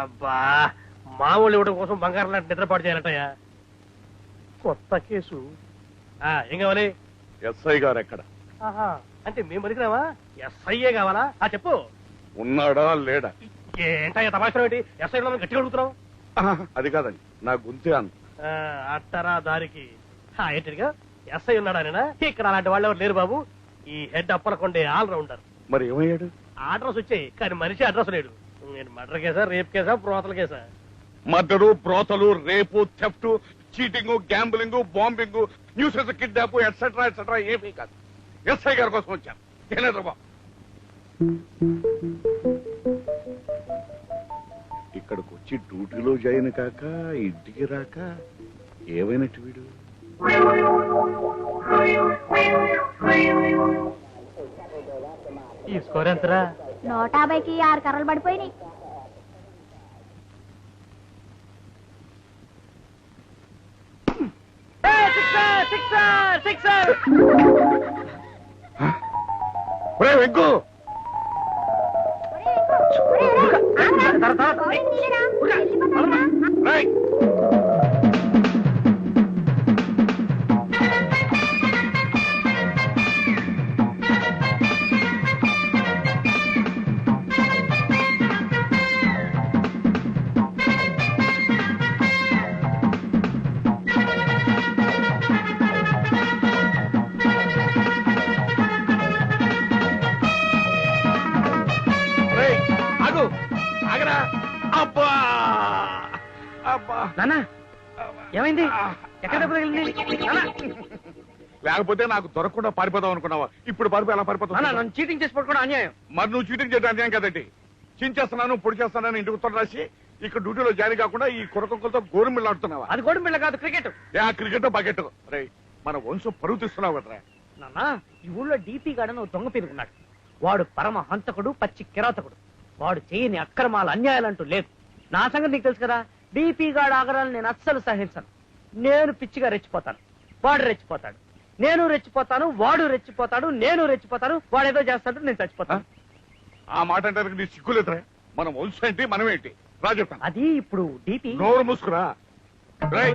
అబ్బా మామూలు ఇవ్వడం కోసం బంగారం లాంటి నిద్రపాటు చేయాలటయ్యా. కొత్త కేసు. ఆ, ఏం కావాలి? ఎస్ఐ గారు ఎక్కడ? ఆహా, అంటే మేము పనికిరావా ఎస్ఐఏ కావాలా? ఆ చెప్పు. ఉన్నాడా లేడా? ఏంటయ్యా తమాషా ఏంటి? ఎస్ఐ లో గట్టిగా అడుగుతున్నావు? అది కాదండి నా గుంతే అంత ఆ, అట్టరా దారికి. ఆ, ఏంటిదిగా? ఎస్ఐ ఉన్నాడా ఇక్కడ అలాంటి వాళ్ళు ఎవరు లేరు బాబు. ఈ హెడ్ అప్పలకొండే ఆల్ రౌండర్ మరి ఏమయ్యాడు? అడ్రస్ వచ్చాయి కానీ మనిషి అడ్రస్ లేడు. నేను మర్డర్ కేసా రేప్ కేసా ప్రోతల కేసా? Murder ప్రోతలు rape theft cheating gambling bombing nuisances kidnap etcetera etcetera ఏమీ కాదు. ఎస్ఐ గారి కోసం వచ్చాను ఏలేదు బాబు. ఇక్కడికి వచ్చి డ్యూటీలో జాయిన్ కాక ఇంటికి రాక ఏమైనట్టు వీడు? ఈ స్కోర్ ఎంతరా? నూట యాభైకి ఆరు కర్రలు పడిపోయినాయి. ఒరే వెంకు! రేయ్! ఏమైంది? ఎక్కడ దెబ్బ తగిలింది? నాన్న లేకపోతే నాకు దొరకకుండా పారిపోదాం అనుకున్నావా? ఇప్పుడు పారిపో ఎలా పారిపోతావు నన్ను చీటింగ్ చేసి పట్టుకోవడం అన్యాయం. మరి నువ్వు చీటింగ్ చేయడం అన్యాయం కదండి. చించేస్తున్నాను పొడి చేస్తున్నాను ఇంటికి ఉత్తరం రాసి ఇక్కడ డ్యూటీలో జాయిన్ కాకుండా ఈ కురకొక్కలతో గోరుమిళ్ళు ఆడుతున్నావా అది గోడు బిళ్ళ కాదు క్రికెట్ ఏ ఆ క్రికెట్ బకెట్ రే మన వంశం పరువు తీస్తున్నావు కదరా. నాన్న ఈ ఊళ్ళో డీపీ గాడని దొంగ పేరుకున్నాడు వాడు పరమ హంతకుడు పచ్చి కిరాతకుడు. వాడు చేయని అక్రమాల అన్యాయాలంటూ లేదు. నా సంగతి నీకు తెలుసు కదా? డీపీ గాడు ఆగరాలు నేను అస్సలు సహించను నేను పిచ్చిగా రెచ్చిపోతాను వాడు రెచ్చిపోతాడు నేను రెచ్చిపోతాను వాడు రెచ్చిపోతాడు నేను రెచ్చిపోతాను వాడేదో చేస్తాడు నేను చచ్చిపోతాను ఆ మాట అంటే నీ సిగ్గులేదురా మన వంశం ఏంటి మనం ఏంటి రా చెప్తాను అది ఇప్పుడు డీపీ నోరు మూసుకురా రేయ్.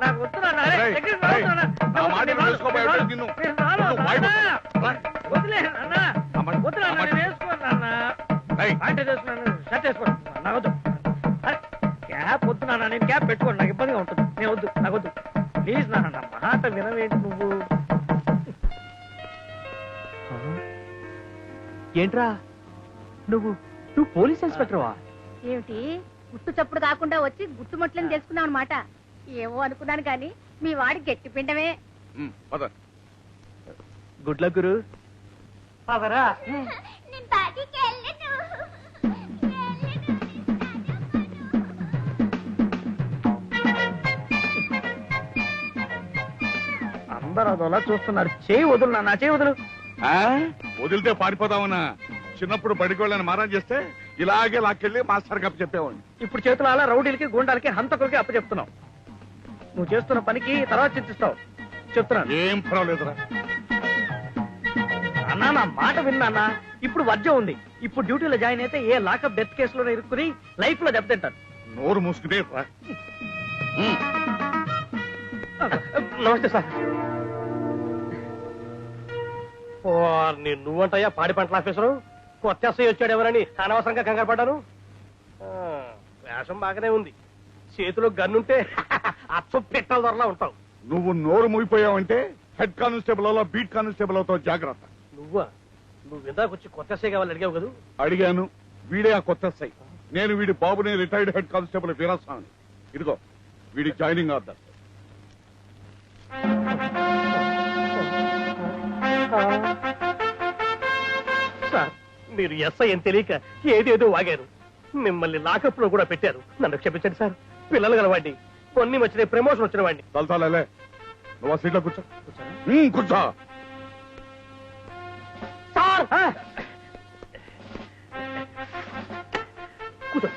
నాకు వద్దు నాన్న. అరే, రేయ్, దగ్గరికి రేయ్, రావద్దు నాన్న. నా మాట నేను రాను. వేసుకోబోయే నేను నిన్ను. నేను రాను, నువ్వు వాయి నాన్న. రా. వదిలే నాన్న. ఆ మాట- వద్దు నాన్న, ఆ మాట- నేను వేసుకోను నాన్న. రేయ్, ప్యాంట్ వేసుకున్నాను షర్ట్ వేసుకోను నాకు వద్దు వద్దు నాన్న నేను క్యాప్ పెట్టుకోను నాకు ఇబ్బందిగా ఉంటుంది. నేను వద్దు నాకు వద్దు. ప్లీజ్ నాన్న నా మాట వినవేంటి నువ్వు? ఏంట్రా? నువ్వు నువ్వు పోలీస్ ఇన్స్పెక్టర్వా? ఏమిటి? గుట్టు చప్పుడు కాకుండా వచ్చి గుట్టుముట్లని తెలుసుకున్నాం అనమాట ఏమో అనుకున్నాను కానీ మీ వాడి గట్టి పిండమే. గుడ్ లక్ గురు. పదరా? అదోలా చూస్తున్నారు. చేయి వదులు నాన్న చేయి వదులు. ఆ? వదిలితే పారిపోదామన్నా. చిన్నప్పుడు బడికి వెళ్ళని మారం చేస్తే ఇలాగే లాక్కెళ్ళి మాస్టర్ కప్ చెప్పేవాడిని ఇప్పుడు చేతులు అలా రౌడీలకి గుండాలకి హంతకులకి అప్పచెప్తున్నావు. నువ్వు చేస్తున్న పనికి తర్వాత చింతిస్తావు. చెప్తున్నాను. ఏం పర్వాలేదురా. అన్నా నా మాట విన్నా ఇప్పుడు వర్జం ఉంది. ఇప్పుడు డ్యూటీలో జాయిన్ అయితే ఏ లాకప్ డెత్ కేసులో ఇరుక్కుని లైఫ్లో దెబ్బతింటారు నోరు మూసుకునే నమస్తే సార్. నువ్వంటయ్యా పాడి పంటల ఆఫీసరు. కొత్త ఎస్ఐ వచ్చాడు ఎవరని అనవసరంగా కంగారు పడ్డాను. వేషం బాగానే ఉంది. చేతిలో గన్నుంటే అచ్చం పెట్టల ధరలా ఉంటావు. నువ్వు నోరు మూగిపోయావంటే హెడ్ కానిస్టేబుల్ అలా బీట్ కానిస్టేబుల్ అవుతావు జాగ్రత్త. నువ్వా? నువ్వు ఇందాక వచ్చి కొత్త ఎస్ఐ కావాలని అడిగావు కదా? అడిగాను. వీడే ఆ కొత్త సై నేను వీడి బాబుని రిటైర్డ్ హెడ్ కానిస్టేబుల్ వీరాస్వామి ఇదిగో వీడి జాయినింగ్ ఆర్డర్. సార్ మీరు ఎస్ఐ అని తెలియక ఏదేదో వాగారు. మిమ్మల్ని లాకప్లో కూడా పెట్టారు. నన్ను క్షమించండి సార్. పిల్లలు గలవాడిని. కొన్ని వచ్చినాయి ప్రమోషన్ వచ్చిన వాడిని. తలతాలే నువ్వు ఆ సీట్లో కూర్చో. ఉమ్, కూర్చో. సార్! కూర్చో.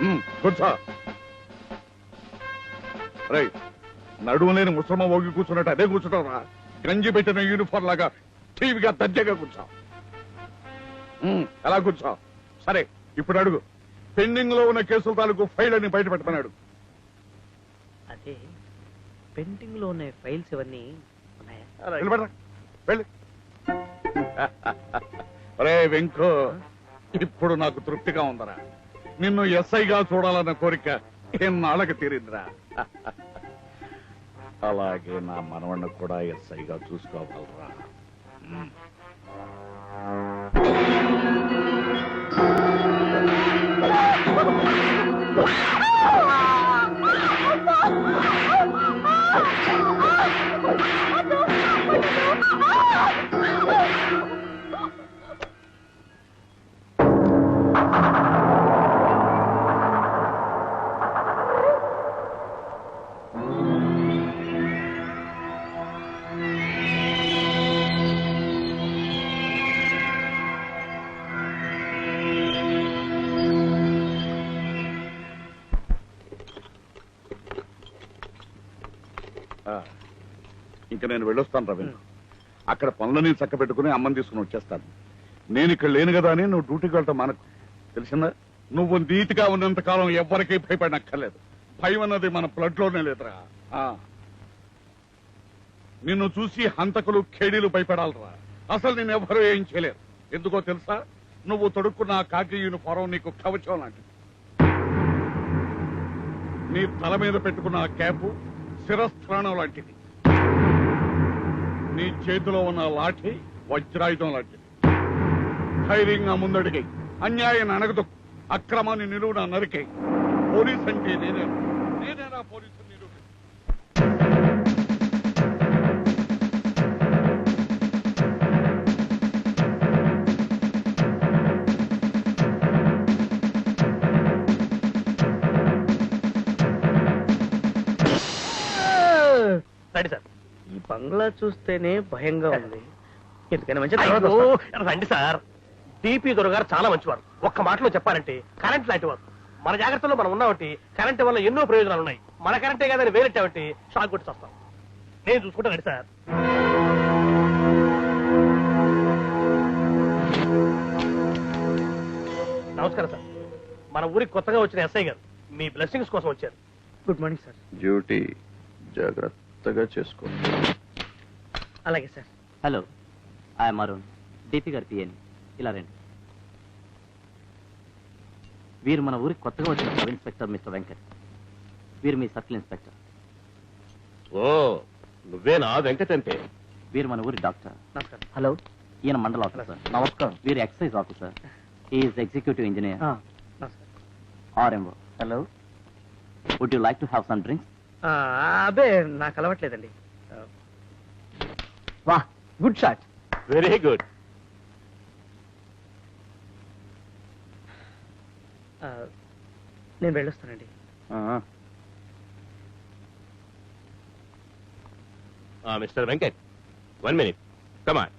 ఉమ్, కూర్చో. రై నడుము లేని ముసలమ్మ ఓగి కూర్చున్నట్టు అదే కూర్చుంటారా గంజి పెట్టిన యూనిఫామ్ లాగా టీవీగా దర్జాగా కూర్చో ఎలా కూర్చో సరే ఇప్పుడు అడుగు. పెండింగ్లో ఉన్న కేసుల తాలూకు ఫైల్ అని బయట పెట్టమన్నాడు అదే పెండింగ్లో ఉన్న ఫైల్స్ ఇవన్నీ ఉన్నాయా? నిలబడరా వెళ్ళి రే వెంకు ఇప్పుడు నాకు తృప్తిగా ఉందరా. నిన్ను ఎస్ఐగా చూడాలన్న కోరిక ఎన్నాళ్ళకి తీరిందిరా? అలాగే నా మనవణ్ణి కూడా ఎస్ఐగా చూసుకోగలరా? ఇంకా నేను వెళ్ళొస్తాను రవీంద్ర. అక్కడ పనులని చక్క పెట్టుకుని అమ్మని తీసుకుని వచ్చేస్తాను. నేను ఇక్కడ లేను కదా అని నువ్వు డ్యూటీకి వెళ్తా మనకు. తెలిసిందా? నువ్వు నీతిగా ఉన్నంత కాలం ఎవ్వరికీ భయపడనక్కర్లేదు. భయం అన్నది మన బ్లడ్లోనే లేదురా. ఆ. నిన్ను చూసి హంతకులు ఖేడీలు భయపడాలరా. అసలు నేను ఎవరూ ఏం చేయలేరు. ఎందుకో తెలుసా? నువ్వు తొడుక్కున్న కాకి యూనిఫారం నీకు కవచం లాంటిది. నీ తల మీద పెట్టుకున్న క్యాపు శిరస్థానం లాంటిది. నీ చేతిలో ఉన్న లాఠీ వజ్రాయుధం లాంటిది. ధైర్యంగా ముందడిగి అన్యాయాన్ని అనగదు అక్రమాన్ని నిలువున నరికే పోలీస్ అంటే నేనే. నేనేనా పోలీసు నిలువు రండి సార్. ఈ బంగ్లా చూస్తేనే భయంగా ఉంది. ఎందుకని మంచి అయ్యో, రండి సార్. డిపి దొరగారు చాలా మంచివారు. ఒక్క మాటలో చెప్పాలంటే కరెంట్ లాంటి వారు మన జాగ్రత్తలో మనం ఉన్నామంటే కరెంట్ వల్ల ఎన్నో ప్రయోజనాలు ఉన్నాయి. మన కరెంటే కాదని వేరెట్టామంటే షాక్ కొట్టి వస్తాం నేను చూసుకుంటానండి సార్. నమస్కారం సార్. మన ఊరికి కొత్తగా వచ్చిన ఎస్ఐ గారు మీ బ్లెస్సింగ్స్ కోసం వచ్చారు. Good morning sir. డ్యూటీ జాగ్రత్తగా చేసుకో. అలాగే sir. Hello I'm Arun. DP గారి పిఎన్. ఇలా రండి. వీరు మన ఊరికి కొత్తగా వచ్చిన సబ్ ఇన్స్పెక్టర్ మిస్టర్ వెంకట్. వీరు మీ సర్కిల్ ఇన్స్పెక్టర్. ఓ నువ్వేనా వెంకట్ అంటే? వీరు మన ఊరి డాక్టర్. నమస్కారం. హలో. ఈయన మండల ఆఫీసర్. నమస్కారం. వీరు excise officer. Is executive engineer RMO. Hello. Would you like to have some drinks ఆ, అబ్బే నాకు అలవట్లేదండి. వా గుడ్ షాట్. Very good. ఆ, నేను వెళ్ళొస్తానండి. Mister Venkat one minute. Come on